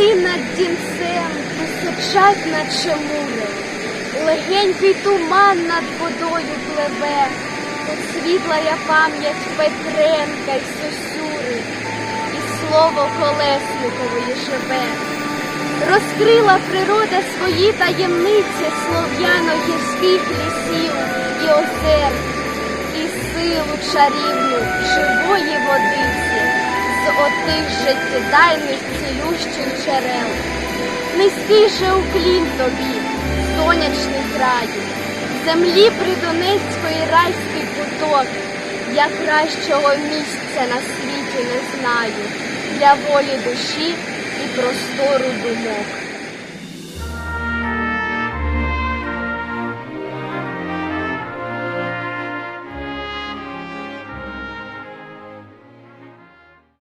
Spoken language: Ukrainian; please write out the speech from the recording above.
над дінцем височать наче мури, легенький туман над водою пливе, тут світла я пам'ять Петренка й Сосюри, і слово Колесникової живе. Розкрила природа свої таємниці слов'яно-гірських лісів і озер, і силу чарівну живої водиці з отих життєдайних цілющих джерел. Же уклін тобі, сонячний краю, землі придонецької райський куток, я кращого місця на світі не знаю для волі душі і простору думок.